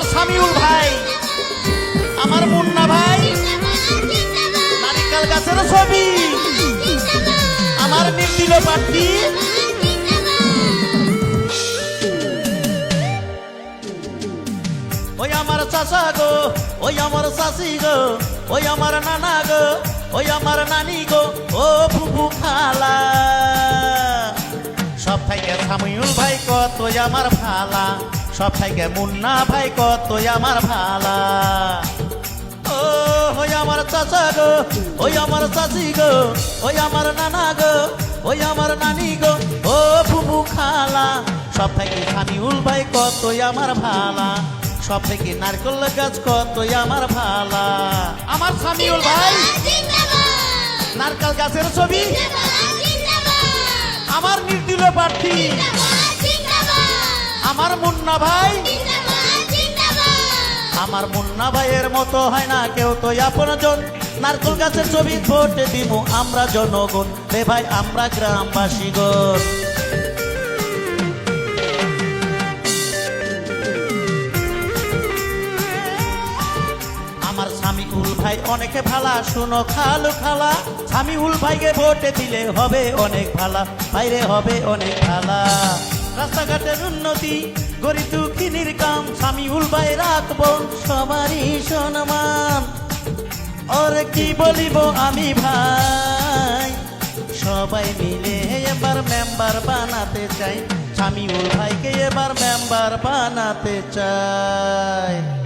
আমার সামিউল ভাই, আমার মুন্না ভাই, নারিকেল গাছের ছবি, আমার নির্দিল পার্টি ওই আমার চাচা গো, ওই আমার চাচি গো, ওই আমার নানা গো, ওই আমার নানি গো, ও ফুফু খালা। সব থেকে সামিউল ভাই কত আমার ভালা সব থেকে মুন্না ভাই কত আমার ভালা। ও ওই আমার চাচা গো ওই আমার চাচি গো ওই আমার নানা গো ওই আমার নানি গো ও ফুফু খালা। সব থেকে সামিউল ভাই কত আমার ভালা। সব থেকে নারকল গাছ কত আমার ভালা। আমার সামিউল ভাই নারকেল গাছের ছবি। আমার নির্দিল প্রার্থী। আমার মুন্না ভাই। আমার মুন্না ভাইয়ের মতো হয় না কেউ তো আপনজন নারকেল গাছের ছবি ভোট দিব আমরা জনগণ। রে ভাই আমরা গ্রামবাসীগণ আমার স্বামী উল ভাই অনেকে ভালা শুনো খালু খালা। স্বামী উল ভাইকে ভোটে দিলে হবে অনেক ভালা। বাইরে হবে অনেক ভালা। রাস্তাঘাটের উন্নতি, গরিব দুঃখিনীর কাম স্বামী উলবাই বোন সবারই সম্মান ওর কি বলিব আমি ভাই? সবাই মিলে এবার মেম্বার বানাতে চাই। স্বামী ভাইকে এবার মেম্বার বানাতে চাই।